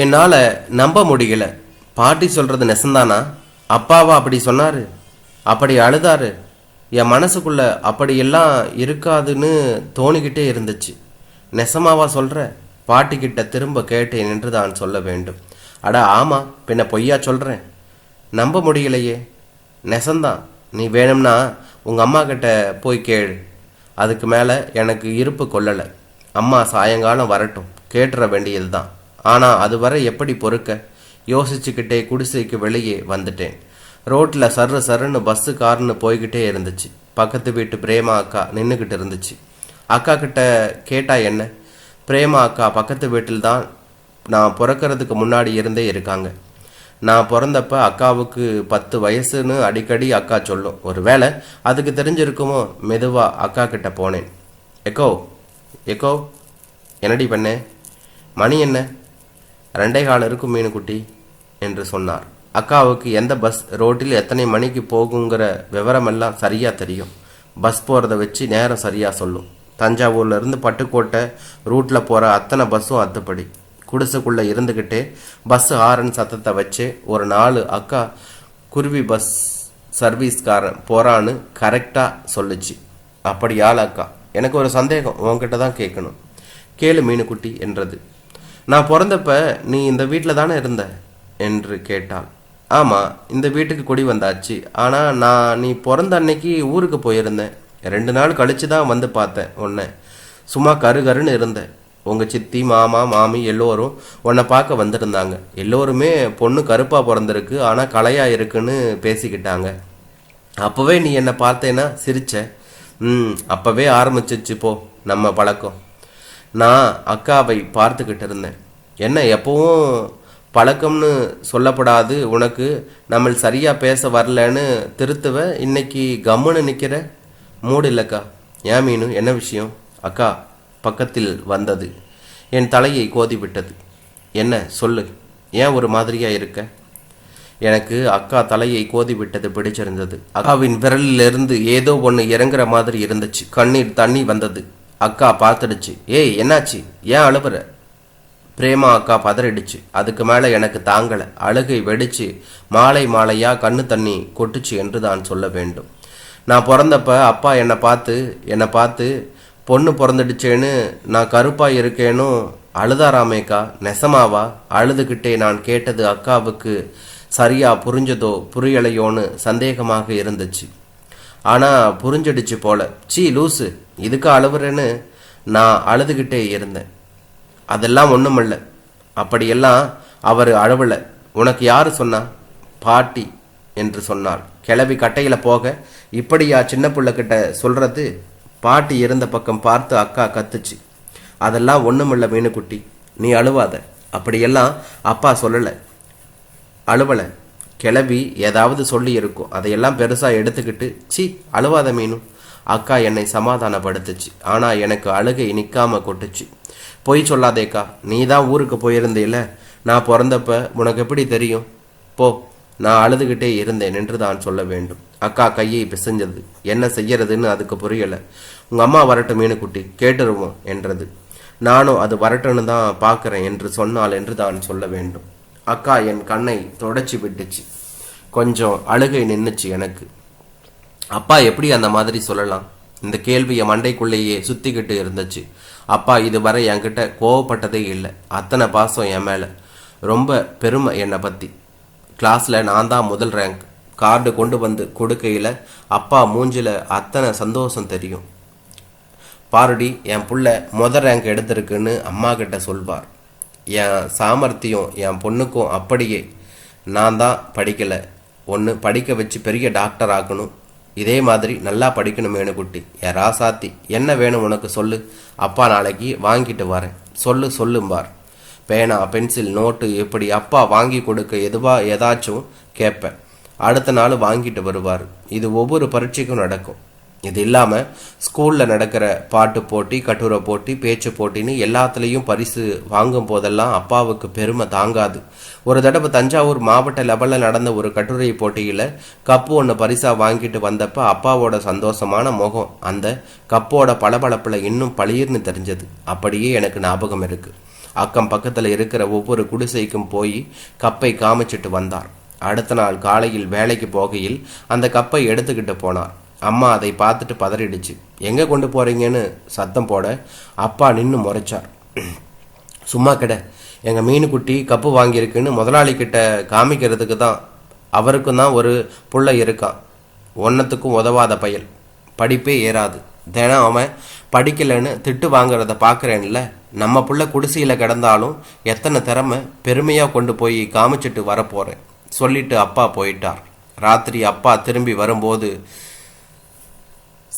என்னால் நம்ப முடியல. பாட்டி சொல்கிறது நெசந்தானா? அப்பாவா அப்படி சொன்னார். அப்படி அழுதாரு. என் மனசுக்குள்ள அப்படியெல்லாம் இருக்காதுன்னு தோணிக்கிட்டே இருந்துச்சு. நெசமாவா சொல்ற? பாட்டிக்கிட்ட திரும்ப கேட்டேன் என்று தான் சொல்ல வேண்டும். அட ஆமா பின்ன பொய்யா சொல்கிறேன் நம்ப முடியலையே. நெசந்தான் நீ வேணும்னா உங்கள் அம்மா கிட்ட போய் கேளு. அதுக்கு மேலே எனக்கு இருப்பு கொள்ளலை. அம்மா சாயங்காலம் வரட்டும். கேட்டுற வேண்டியது தான் ஆனால் அதுவரை எப்படி பொறுக்க? யோசிச்சுக்கிட்டே குடிசைக்கு வெளியே வந்துட்டேன். ரோட்டில் சர்ரு சர்ருன்னு பஸ்ஸு காருன்னு போய்கிட்டே இருந்துச்சு. பக்கத்து வீட்டு பிரேமா அக்கா நின்றுக்கிட்டு இருந்துச்சு. அக்கா கிட்ட கேட்டா என்ன? பிரேமா அக்கா பக்கத்து வீட்டில் தான் நான் பிறக்கறதுக்கு முன்னாடி இருந்தே இருக்காங்க. நான் பிறந்தப்ப அக்காவுக்கு பத்து வயசுன்னு அடிக்கடி அக்கா சொல்லும். ஒருவேளை அதுக்கு தெரிஞ்சிருக்குமோ? மெதுவாக அக்கா கிட்ட போனேன். எக்கோ எக்கோ என்னடி பண்ணே? மணி என்ன? ரெண்டே கால் இருக்கும் மீனுக்குட்டி என்று சொன்னார். அக்காவுக்கு எந்த பஸ் ரோட்டில் எத்தனை மணிக்கு போகுங்கிற விவரமெல்லாம் சரியாக தெரியும். பஸ் போகிறத வச்சு நேரம் சரியாக சொல்லும். தஞ்சாவூர்லேருந்து பட்டுக்கோட்டை ரூட்டில் போகிற அத்தனை பஸ்ஸும் அத்துப்படி. குடிசுக்குள்ளே இருந்துக்கிட்டே பஸ் ஹாரன் சத்தத்தை வச்சு ஒரு நாலு அக்கா குருவி பஸ் சர்வீஸ்காரன் போகிறான்னு கரெக்டாக சொல்லுச்சு. அப்படியாள் அக்கா எனக்கு ஒரு சந்தேகம் உங்ககிட்ட தான் கேட்கணும். கேளு மீனுக்குட்டி என்றது. நான் பிறந்தப்ப நீ இந்த வீட்டில் தானே இருந்த? என்று கேட்டாள். ஆமாம் இந்த வீட்டுக்கு குடி வந்தாச்சு. ஆனால் நான் நீ பிறந்த அன்னைக்கு ஊருக்கு போயிருந்தேன். ரெண்டு நாள் கழிச்சு தான் வந்து பார்த்தேன் உன்னை. சும்மா கரு கருன்னு இருந்தேன் உங்கள் சித்தி மாமா மாமி எல்லோரும் உன்னை பார்க்க வந்திருந்தாங்க. எல்லோருமே பொண்ணு கருப்பாக பிறந்திருக்கு ஆனால் கலையாக இருக்குன்னு பேசிக்கிட்டாங்க. அப்போவே நீ என்னை பார்த்தேன்னா சிரிச்ச. ம் அப்போவே ஆரம்பிச்சிச்சு போ நம்ம பழக்கம். நான் அக்காவை பார்த்துக்கிட்டு இருந்தேன். என்ன எப்பவும் பழக்கம்னு சொல்லப்படாது. உனக்கு நம்ம சரியாக பேச வரலன்னு திருத்துவ இன்னைக்கு கம்முன்னு நிற்கிற மூடு இல்லைக்கா. ஏன் மீனு என்ன விஷயம்? அக்கா பக்கத்தில் வந்தது. என் தலையை கோதி விட்டது என்ன சொல்லு. ஏன் ஒரு மாதிரியாக இருக்க? எனக்கு அக்கா தலையை கோதி விட்டது பிடிச்சிருந்தது. அக்காவின் விரலிலிருந்து ஏதோ ஒன்று இறங்குற மாதிரி இருந்துச்சு. கண்ணீர் தண்ணி வந்தது. அக்கா பார்த்துடுச்சு. ஏய் என்னாச்சு? ஏன் அழுவுற? பிரேமா அக்கா பதறிடுச்சு. அதுக்கு மேலே எனக்கு தாங்கலை. அழுகை வெடிச்சு மாலை மாலையாக கண்ணு தண்ணி கொட்டுச்சு என்று தான் சொல்ல வேண்டும். நான் பிறந்தப்ப அப்பா என்னை பார்த்து என்னை பார்த்து பொண்ணு பிறந்துடுச்சேன்னு நான் கருப்பாக இருக்கேன்னு அழுதாராமேக்கா நெசமாவா? அழுதுகிட்டே நான் கேட்டது அக்காவுக்கு சரியா புரிஞ்சதோ புரியலையோன்னு சந்தேகமாக இருந்துச்சு. ஆனா புரிஞ்சிடுச்சு போல. சீ லூசு இதுக்கு அழுவுறேன்னு நான் அழுதுகிட்டே இருந்தேன். அதெல்லாம் ஒண்ணுமில்ல. அப்படியெல்லாம் அவர் அழுவலை. உனக்கு யாரு சொன்னா? பாட்டி என்று சொன்னார் கிளவி கட்டையில போக இப்படியா சின்ன பிள்ளைக்கிட்ட சொல்றது? பாட்டி இருந்த பக்கம் பார்த்து அக்கா கத்துச்சு. அதெல்லாம் ஒண்ணுமில்ல மீனுக்குட்டி. நீ அழுவாத. அப்படியெல்லாம் அப்பா சொல்லலை. அழுவலை. கிளவி ஏதாவது சொல்லி இருக்கும் அதையெல்லாம் பெருசாக எடுத்துக்கிட்டு சி அழுவாத மீனும் அக்கா என்னை சமாதானப்படுத்துச்சு. ஆனால் எனக்கு அழுகை நிற்காம கொட்டுச்சு. பொய் சொல்லாதேக்கா நீ தான் ஊருக்கு போயிருந்தேல. நான் பிறந்தப்ப உனக்கு எப்படி தெரியும்? போ நான் அழுதுகிட்டே இருந்தேன் என்று தான் சொல்ல வேண்டும். அக்கா கையை பிசைஞ்சது. என்ன செய்யறதுன்னு அதுக்கு புரியல. உங்க அம்மா வரட்டும் மீனுக்குட்டி கேட்டுருவோம் என்றது. நானும் அது வரட்டுன்னு தான் பார்க்குறேன் என்று சொன்னால் என்று தான் சொல்ல வேண்டும். அக்கா என் கண்ணை தொடச்சி விட்டுச்சு. கொஞ்சம் அழுகை நின்றுச்சு எனக்கு. அப்பா எப்படி அந்த மாதிரி சொல்லலாம்? இந்த கேள்வி என் மண்டைக்குள்ளேயே சுத்திக்கிட்டு இருந்துச்சு. அப்பா இதுவரை என்கிட்ட கோவப்பட்டதே இல்லை. அத்தனை பாசம் என் மேலே. ரொம்ப பெருமை என்னை பற்றி கிளாஸில் நான் தான் முதல் ரேங்க் கார்டு கொண்டு வந்து கொடுக்கையில் அப்பா மூஞ்சில் அத்தனை சந்தோஷம் தெரியும். பாருடி என் புள்ள முத ரேங்க் எடுத்திருக்குன்னு அம்மா கிட்ட சொல்வார். என் சாமர்த்தியம் என் பொண்ணுக்கும் அப்படியே. நான் தான் படிக்கலை. ஒன்று படிக்க வச்சு பெரிய டாக்டர் ஆக்கணும். இதே மாதிரி நல்லா படிக்கணும் வேணுக்குட்டி என் ராசாத்தி என்ன வேணும் உனக்கு சொல்லு. அப்பா நாளைக்கு வாங்கிட்டு வரேன். சொல்லு சொல்லும்பார் பேனா பென்சில் நோட்டு இப்படி அப்பா வாங்கி கொடுக்க எதுவா ஏதாச்சும் கேட்பேன். அடுத்த நாள் வாங்கிட்டு வருவார். இது ஒவ்வொரு பரீட்சைக்கும் நடக்கும். இது இல்லாமல் ஸ்கூலில் நடக்கிற பாட்டு போட்டி கட்டுரை போட்டி பேச்சு போட்டின்னு எல்லாத்துலேயும் பரிசு வாங்கும் போதெல்லாம் அப்பாவுக்கு பெருமை தாங்காது. ஒரு தடவை தஞ்சாவூர் மாவட்ட லெவலில் நடந்த ஒரு கட்டுரை போட்டியில் கப்பு ஒன்று பரிசாக வாங்கிட்டு வந்தப்ப அப்பாவோட சந்தோஷமான முகம் அந்த கப்போட பளபளப்பில் இன்னும் பளிர்னு தெரிஞ்சது. அப்படியே எனக்கு ஞாபகம் இருக்குது அக்கம் பக்கத்தில் இருக்கிற ஒவ்வொரு குடிசைக்கும் போய் கப்பை காமிச்சிட்டு வந்தார். அடுத்த நாள் காலையில் வேலைக்கு போகையில் அந்த கப்பை எடுத்துக்கிட்டு போனார். அம்மா அதை பார்த்துட்டு பதறிடுச்சு. எங்கே கொண்டு போகிறீங்கன்னு சத்தம் போட அப்பா நின்று முறைச்சார். சும்மா கிட. எங்கள் மீனுக்குட்டி கப்பு வாங்கியிருக்குன்னு முதலாளி கிட்ட காமிக்கிறதுக்கு தான் அவருக்கும் தான் ஒரு புள்ள இருக்கான். ஒன்றத்துக்கும் உதவாத பயல் படிப்பே ஏறாது. தினம் அவன் படிக்கலைன்னு திட்டு வாங்குறத பார்க்குறேன்ல. நம்ம புள்ள குடிசையில் கிடந்தாலும் எத்தனை திறமை பெருமையாக கொண்டு போய் காமிச்சிட்டு வரப்போகிறேன் சொல்லிட்டு அப்பா போயிட்டார். ராத்திரி அப்பா திரும்பி வரும்போது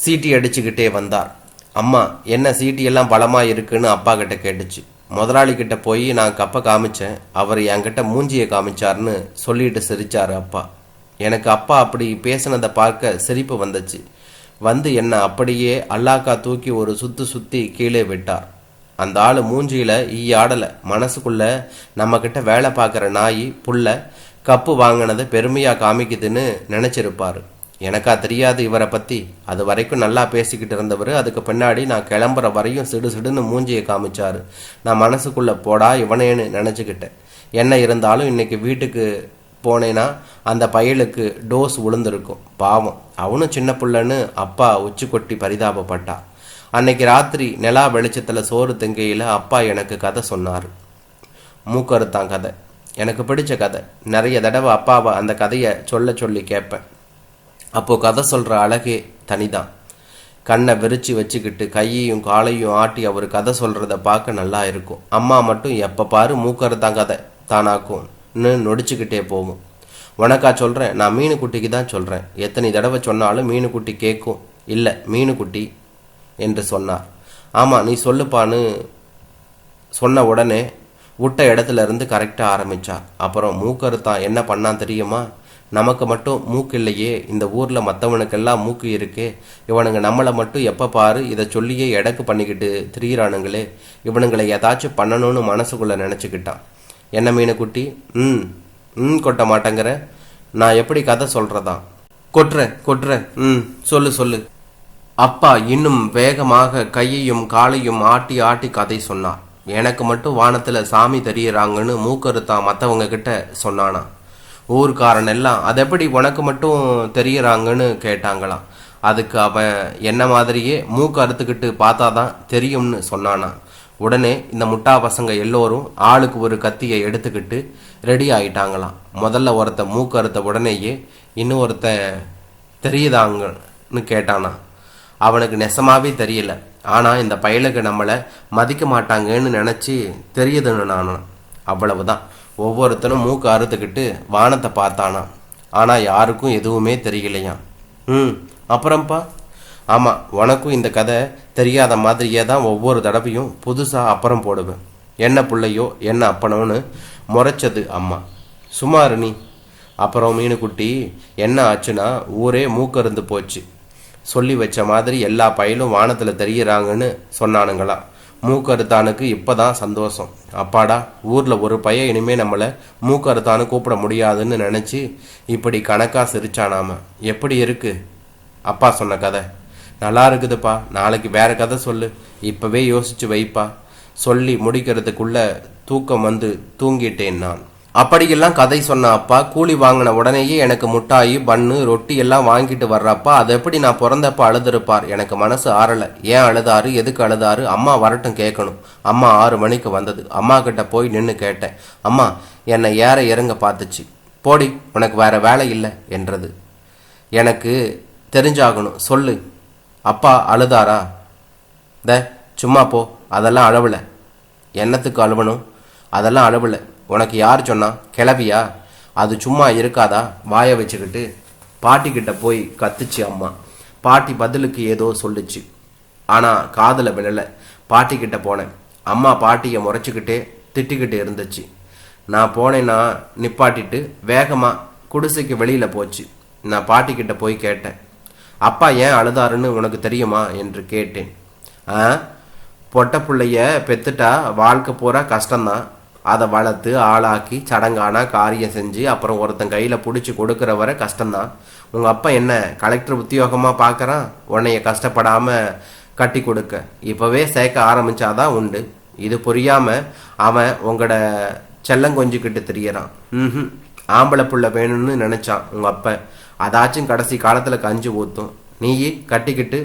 சீட்டி அடிச்சுக்கிட்டே வந்தார். அம்மா என்ன சீட்டி எல்லாம் பலமா இருக்குன்னு அப்பா கிட்ட கேட்டுச்சு. முதலாளி கிட்ட போய் நான் கப்பை காமிச்சேன். அவர் என்கிட்ட மூஞ்சியை காமிச்சார்னு சொல்லிட்டு சிரிச்சாரு அப்பா. எனக்கு அப்பா அப்படி பேசினதை பார்க்க சிரிப்பு வந்துச்சு. வந்து என்ன அப்படியே அல்லாக்கா தூக்கி ஒரு சுத்து சுத்தி கீழே விட்டார். அந்த ஆள் மூஞ்சியில ஈயாடல மனசுக்குள்ள நம்ம கிட்ட வேலை பார்க்குற நாய் புள்ள கப்பு வாங்கினதை பெருமையா காமிக்குதுன்னு நினைச்சிருப்பாரு. எனக்கா தெரியாது இவரை பற்றி அது வரைக்கும் நல்லா பேசிக்கிட்டு இருந்தவர். அதுக்கு பின்னாடி நான் கிளம்புற வரையும் சிடு சிடுன்னு மூஞ்சியை காமிச்சாரு. நான் மனசுக்குள்ளே போடா இவனேன்னு நினச்சிக்கிட்டேன். என்ன இருந்தாலும் இன்னைக்கு வீட்டுக்கு போனேன்னா அந்த பயலுக்கு டோஸ் விழுந்திருக்கும் பாவம். அவனும் சின்ன பிள்ளைன்னு அப்பா உச்சி கொட்டி பரிதாபப்பட்டா. அன்னைக்கு ராத்திரி நிலா வெளிச்சத்தில் சோறு திங்கையில் அப்பா எனக்கு கதை சொன்னார். மூக்கருத்தான் கதை. எனக்கு பிடிச்ச கதை. நிறைய தடவை அப்பாவை அந்த கதையை சொல்ல சொல்லி கேட்பேன். அப்போ கதை சொல்ற அழகே தனிதான். கண்ணை விரிச்சு வச்சுக்கிட்டு கையையும் காலையும் ஆட்டி அவர் கதை சொல்றத பார்க்க நல்லா இருக்கும். அம்மா மட்டும் எப்ப பாரு தான் கதை. தானாக்கும்னு நொடிச்சுக்கிட்டே போகும். உனக்கா சொல்றேன். நான் மீனுக்குட்டிக்கு தான் சொல்றேன். எத்தனை தடவை சொன்னாலும் மீனுக்குட்டி கேட்கும். இல்லை மீனுக்குட்டி. என்று சொன்னார். ஆமா நீ சொல்லுப்பான்னு சொன்ன உடனே விட்ட இடத்துல இருந்து கரெக்டாக ஆரம்பித்தார் அப்புறம் மூக்கறுத்தான் என்ன பண்ணான் தெரியுமா? நமக்கு மட்டும் மூக்கு இல்லையே இந்த ஊரில் மற்றவனுக்கெல்லாம் மூக்கு இருக்கே. இவனுங்க நம்மளை மட்டும் எப்போ பாரு இதை சொல்லியே எடக்கு பண்ணிக்கிட்டு திரியிறானுங்களே. இவனுங்களை ஏதாச்சும் பண்ணணும்னு மனசுக்குள்ளே நினச்சிக்கிட்டான். என்ன மீனுக்குட்டி? ம் ம் கொட்ட மாட்டேங்கிற. நான் எப்படி கதை சொல்கிறதா கொட்டுறேன் கொட்டுறேன் ம் சொல்லு சொல்லு. அப்பா இன்னும் வேகமாக கையையும் காலையும் ஆட்டி ஆட்டி கதை சொன்னார். எனக்கு மட்டும் வானத்தில் சாமி தெரியறாங்கன்னு மூக்கறுத்தான் மற்றவங்க கிட்ட சொன்னானா? ஊர்க்காரன் எல்லாம் அது எப்படி உனக்கு மட்டும் தெரியறாங்கன்னு கேட்டாங்களாம். அதுக்கு அவன் என்ன மாதிரியே மூக்கு அறுத்துக்கிட்டு பார்த்தாதான் தெரியும்னு சொன்னானா உடனே இந்த முட்டா பசங்க எல்லோரும் ஆளுக்கு ஒரு கத்தியை எடுத்துக்கிட்டு ரெடி ஆகிட்டாங்களாம் முதல்ல ஒருத்தன் மூக்கு அறுத்த உடனேயே இன்னொருத்தன் தெரியுதாங்கன்னு கேட்டானா அவனுக்கு நெசமாவே தெரியல. ஆனால் இந்த பயலுக்கு நம்மளை மதிக்க மாட்டாங்கன்னு நினச்சி தெரியுதுன்னு நானும். அவ்வளவுதான். ஒவ்வொருத்தனும் மூக்கு அறுத்துக்கிட்டு வானத்தை பார்த்தானா ஆனால் யாருக்கும் எதுவுமே தெரியலையாம். ம் அப்புறம்ப்பா ஆமாம் உனக்கும் இந்த கதை தெரியாத மாதிரியே தான் ஒவ்வொரு தடவையும் புதுசாக அப்புறம் போடுவேன். என்ன பிள்ளையோ என்ன அப்பனோன்னு முறைச்சது அம்மா. சுமார் நீ. அப்புறம் மீனுக்குட்டி என்ன ஆச்சுன்னா ஊரே மூக்கருந்து போச்சு. சொல்லி வச்ச மாதிரி எல்லா பயலும் வானத்தில் தெரியறாங்கன்னு சொன்னானுங்களாம் மூக்கறுத்தானுக்கு இப்பதான் சந்தோஷம். அப்பாடா ஊரில் ஒரு பையன் இனிமே நம்மளை மூக்கறுத்தானு கூப்பிட முடியாதுன்னு நினச்சி இப்படி கணக்காக சிரிச்சானாம எப்படி இருக்கு? அப்பா சொன்ன கதை. நல்லா இருக்குதுப்பா நாளைக்கு வேற கதை சொல்லு. இப்போவே யோசிச்சு வைப்பா. சொல்லி முடிக்கிறதுக்குள்ள தூக்கம் வந்து தூங்கிட்டேன் நான். அப்படியெல்லாம் கதை சொன்ன அப்பா கூலி வாங்கின உடனேயே எனக்கு முட்டாயி பண்ணு ரொட்டி எல்லாம் வாங்கிட்டு வர்றப்பா அது எப்படி நான் பிறந்தப்ப அழுதுருப்பார்? எனக்கு மனசு ஆறல. ஏன் அழுதாரு? எதுக்கு அழுதாரு? அம்மா வரட்டும் கேட்கணும். அம்மா ஆறு மணிக்கு வந்தது. அம்மா கிட்ட போய் நின்று கேட்டேன். அம்மா என்னை ஏற இறங்க பார்த்துச்சு. போடி உனக்கு வேற வேலை இல்லை என்றது. எனக்கு தெரிஞ்சாகணும். சொல்லு. அப்பா அழுதாரா? த சும்மா போ. அதெல்லாம் அழவல. என்னத்துக்கு அழுவணும்? அதெல்லாம் அழுவல. உனக்கு யார் சொன்னா கிளவியா? அது சும்மா இருக்காதா? வாயை வச்சுக்கிட்டு பாட்டிக்கிட்ட போய் கத்துச்சு அம்மா. பாட்டி பதிலுக்கு ஏதோ சொல்லுச்சு. ஆனால் காதில் விழல. பாட்டிக்கிட்ட போனேன். அம்மா பாட்டியை முறைச்சிக்கிட்டே திட்டிக்கிட்டு இருந்துச்சு. நான் போனேன்னா நிப்பாட்டிட்டு வேகமாக குடிசைக்கு வெளியில் போச்சு. நான் பாட்டிக்கிட்ட போய் கேட்டேன். அப்பா ஏன் அழுதாருன்னு உனக்கு தெரியுமா? என்று கேட்டேன். ஆ? பொட்ட பிள்ளைய பெத்துட்டா வாழ்க்கை பூரா கஷ்டம்தான். அதை வளர்த்து ஆளாக்கி சடங்கானா காரியம் செஞ்சு அப்புறம் ஒருத்தன் கையில் பிடிச்சி கொடுக்குற வரை கஷ்டம்தான். உங்கள் அப்பா என்ன கலெக்டர் உத்தியோகமாக பார்க்குறான்? உன்னைய கஷ்டப்படாமல் கட்டி கொடுக்க. இப்போவே சேர்க்க ஆரம்பித்தாதான் உண்டு. இது புரியாமல் அவன் உங்களோட செல்லங்கொஞ்சிக்கிட்டு தெரியறான். ம் ஆம்பளை புள்ள வேணும்னு நினச்சான் உங்கள் அப்பன் அதாச்சும் கடைசி காலத்தில் கஞ்சி ஊற்றும் நீ கட்டிக்கிட்டு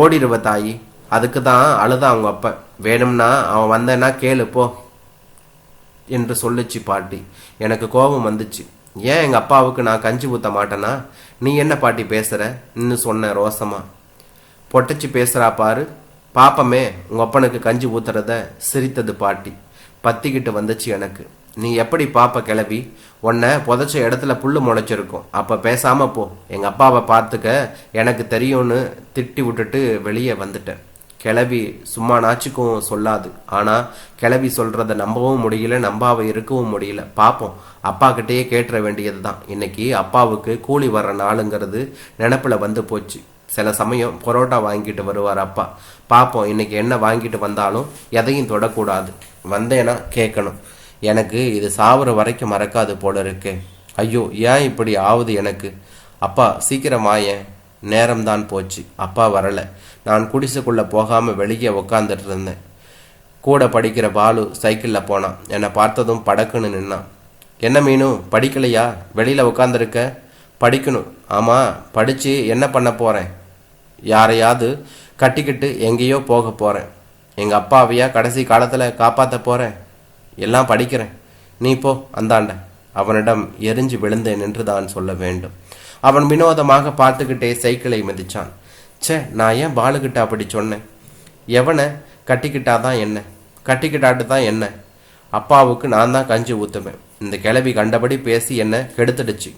ஓடிடுவ தாயி. அதுக்கு தான் அழுதான் அவங்க அப்பன் வேணும்னா அவன் வந்தேன்னா கேளு போ. என்று சொல்லுச்சு பாட்டி. எனக்கு கோபம் வந்துச்சு. ஏன் எங்கள் அப்பாவுக்கு நான் கஞ்சி ஊத்த மாட்டேனா? நீ என்ன பாட்டி பேசுகிற இன்னும் சொன்ன ரோசமா பொட்டச்சி பேசுகிறா பாரு. பாப்பமே உங்கள் அப்பனுக்கு கஞ்சி ஊத்துறத சிரித்தது பாட்டி. பத்திக்கிட்டு வந்துச்சு எனக்கு. நீ எப்படி பாப்ப கிளவி? உன்னை புதைச்ச இடத்துல புல் முளைச்சிருக்கும். அப்போ பேசாம போ. எங்கள் அப்பாவை பார்த்துக்க எனக்கு தெரியும்னு திட்டி விட்டுட்டு வெளியே வந்துட்டேன். கிளவி சும்மா நாச்சுக்கும் சொல்லாது. ஆனால் கிளவி சொல்கிறத நம்பவும் முடியல நம்பாவை இருக்கவும் முடியல. பார்ப்போம் அப்பா கிட்டேயே வேண்டியது தான் இன்னைக்கு அப்பாவுக்கு கூலி வர்ற நாளுங்கிறது நினப்பில் வந்து போச்சு. சில சமயம் பரோட்டா வாங்கிட்டு வருவார் அப்பா. பார்ப்போம் இன்னைக்கு என்ன வாங்கிட்டு வந்தாலும் எதையும் தொடக்கூடாது. வந்தேன்னா கேட்கணும். எனக்கு இது சாவர வரைக்கும் மறக்காது போல இருக்கு. ஐயோ ஏன் இப்படி ஆகுது எனக்கு? அப்பா சீக்கிரம் வாயேன் நேரம்தான் போச்சு. அப்பா வரல. நான் குடிசைக்குள்ளே போகாமல் வெளியே உக்காந்துட்டு இருந்தேன் கூட படிக்கிற பாலு சைக்கிளில் போனான். என்னை பார்த்ததும் படக்குன்னு நின்னான். என்ன மீனு படிக்கலையா? வெளியில் உட்காந்துருக்க படிக்கணும். ஆமாம் படித்து என்ன பண்ண போகிறேன் யாரையாவது கட்டிக்கிட்டு எங்கேயோ போக போகிறேன் எங்கள் அப்பாவையா கடைசி காலத்தில் காப்பாற்ற போகிறேன் எல்லாம் படிக்கிறேன். நீ போ அந்தாண்ட. அவனிடம் எரிஞ்சு விழுந்தேன் என்று தான் சொல்ல வேண்டும். அவன் வினோதமாக பார்த்துக்கிட்டே சைக்கிளை மிதிச்சான். ச்சே நான் ஏன் பாலுகிட்ட அப்படி சொன்னேன்? எவனை? கட்டிக்கிட்டாதான் என்ன? கட்டிக்கிட்டாட்டு தான் என்ன? அப்பாவுக்கு நான் தான் கஞ்சி ஊத்துவேன். இந்த கிளவி கண்டபடி பேசி என்ன கெடுத்துடுச்சு.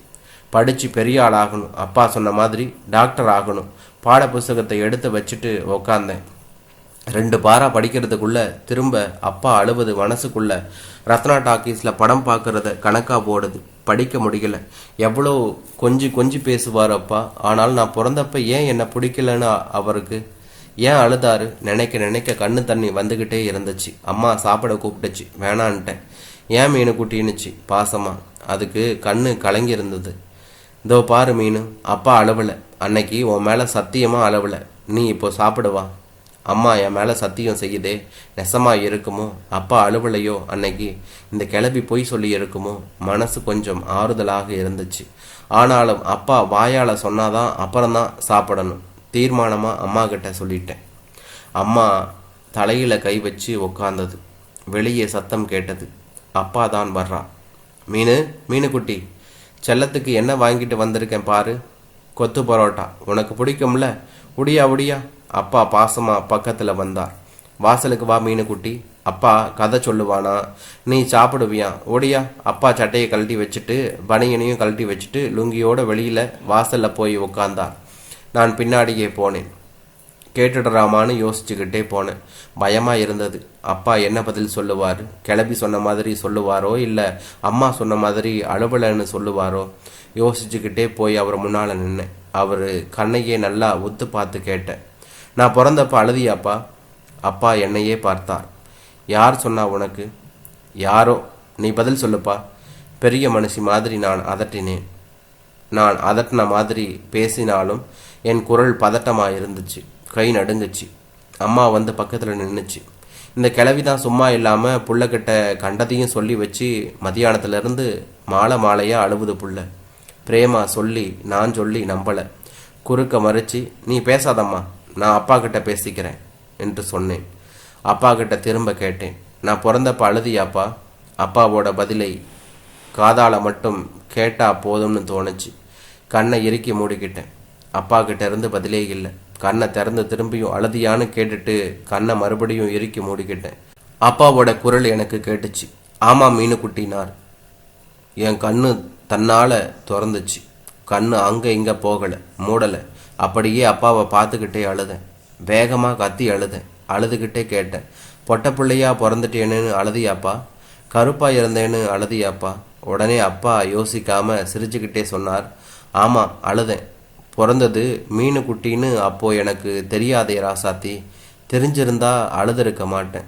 படிச்சு பெரிய ஆள் ஆகணும் அப்பா சொன்ன மாதிரி டாக்டர் ஆகணும். பாட புஸ்தகத்தை எடுத்து வச்சுட்டு உக்காந்தேன். ரெண்டு பாரா படிக்கிறதுக்குள்ள திரும்ப அப்பா அழுவது மனசுக்குள்ள ரத்னா டாக்கீஸில் படம் பார்க்கறத கணக்காக போடுது. படிக்க முடியல. எவ்வளோ கொஞ்சி கொஞ்சி பேசுவார் அப்பா. ஆனால் நான் பிறந்தப்ப ஏன் என்னை பிடிக்கலன்னு அவருக்கு ஏன் அழுதாரு? நினைக்க நினைக்க கண்ணு தண்ணி வந்துக்கிட்டே இருந்துச்சு. அம்மா சாப்பிட கூப்பிட்டுச்சு. வேணான்ட்டேன். ஏன் மீன் குட்டின்னுச்சு பாசமா. அதுக்கு கண்ணு கலங்கி இருந்தது இதோ பாரு மீன். அப்பா அழுவல. அன்னைக்கு உன் மேலே சத்தியமாக அழுவல. நீ இப்போ சாப்பிடுவா அம்மா என் மேலே சத்தியம் செய்யுதே. நெசமா இருக்குமோ? அப்பா அழுவலையோ அன்னைக்கு இந்த கிளவி பொய் சொல்லி இருக்குமோ? மனசு கொஞ்சம் ஆறுதலாக இருந்துச்சு. ஆனாலும் அப்பா வாயால் சொன்னாதான் அப்புறம்தான் சாப்பிடணும். தீர்மானமாக அம்மா கிட்ட சொல்லிட்டேன். அம்மா தலையில் கை வச்சு உக்காந்தது. வெளியே சத்தம் கேட்டது. அப்பா தான் வர்றா. மீனு மீனுக்குட்டி செல்லத்துக்கு என்ன வாங்கிட்டு வந்திருக்கேன் பாரு. கொத்து பரோட்டா. உனக்கு பிடிக்கும்ல? உடியா உடியா? அப்பா பாசமா பக்கத்துல வந்தார் வாசலுக்கு வா மீனுக்குட்டி. அப்பா கதை சொல்லுவானா நீ சாப்பிடுவியா? ஓடியா. அப்பா சட்டையை கழட்டி வச்சுட்டு பனியனையும் கழட்டி வச்சுட்டு லுங்கியோட வெளியில வாசல்ல போய் உட்கார்ந்தார் நான் பின்னாடியே போனேன். கேட்டுடுறாமான்னு யோசிச்சுக்கிட்டே போனேன். பயமா இருந்தது. அப்பா என்ன பதில் சொல்லுவார்? கிளம்பி சொன்ன மாதிரி சொல்லுவாரோ? இல்ல அம்மா சொன்ன மாதிரி அழுவலைன்னு சொல்லுவாரோ? யோசிச்சுக்கிட்டே போய் அவர் முன்னால நின்னேன். அவர் கண்ணையே நல்லா ஒத்து பார்த்து கேட்டேன். நான் பிறந்தப்ப அழுதியாப்பா. அப்பா என்னையே பார்த்தார். யார் சொன்னா உனக்கு? யாரோ? நீ பதில் சொல்லுப்பா. பெரிய மனுஷி மாதிரி நான் அதட்டினேன். நான் அதட்டின மாதிரி பேசினாலும் என் குரல் பதட்டமாக இருந்துச்சு கை நடுங்குச்சு. அம்மா வந்து பக்கத்தில் நின்றுச்சு இந்த கிளவி தான் சும்மா இல்லாமல் புள்ளக்கிட்ட கண்டதையும் சொல்லி வச்சு மதியானத்துலேருந்து மாலை மாலையாக அழுவுது புள்ள. பிரேமா சொல்லி நான் சொல்லி நம்பல. குறுக்க மறிச்சு நீ பேசாதம்மா. நான் அப்பா கிட்ட பேசிக்கிறேன் என்று சொன்னேன். அப்பா கிட்ட திரும்ப கேட்டேன். நான் பிறந்தப்ப அழுதியாப்பா. அப்பாவோட பதிலை காதால மட்டும் கேட்டா போதும்னு தோணுச்சு. கண்ணை இறுக்கி மூடிக்கிட்டேன். அப்பா கிட்ட இருந்து பதிலே இல்லை. கண்ணை திறந்து திரும்பியும் அழுதியான்னு கேட்டுட்டு கண்ணை மறுபடியும் இறுக்கி மூடிக்கிட்டேன். அப்பாவோட குரல் எனக்கு கேட்டுச்சு. ஆமா மீனு குட்டினார். என் கண்ணு தன்னால் திறந்துச்சு. கண்ணு அங்கே இங்கே போகலை. மூடலை. அப்படியே அப்பாவை பார்த்துக்கிட்டே அழுதேன். வேகமாக கத்தி அழுதேன். அழுதுகிட்டே கேட்டேன். பொட்ட பிள்ளையா பிறந்துட்டேன்னு அழுதியாப்பா? கருப்பா இருந்தேன்னு அழுதியாப்பா? உடனே அப்பா யோசிக்காம சிரிச்சுக்கிட்டே சொன்னார். ஆமா அழுதேன். பிறந்தது மீனு குட்டின்னு அப்போ எனக்கு தெரியாதே ராசாத்தி. தெரிஞ்சிருந்தா அழுதுருக்க மாட்டேன்.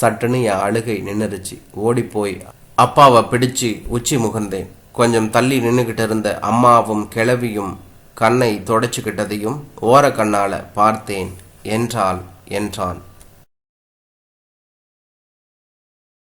சட்டுன்னு என் அழுகை நின்னுருச்சு. ஓடிப்போய் அப்பாவை பிடிச்சு உச்சி முகர்ந்தேன். கொஞ்சம் தள்ளி நின்றுக்கிட்டு இருந்த அம்மாவும் கிளவியும் கண்ணை தொடச்சுக்கிட்டதையும் ஓர கண்ணால பார்த்தேன். என்றாள் என்றான்.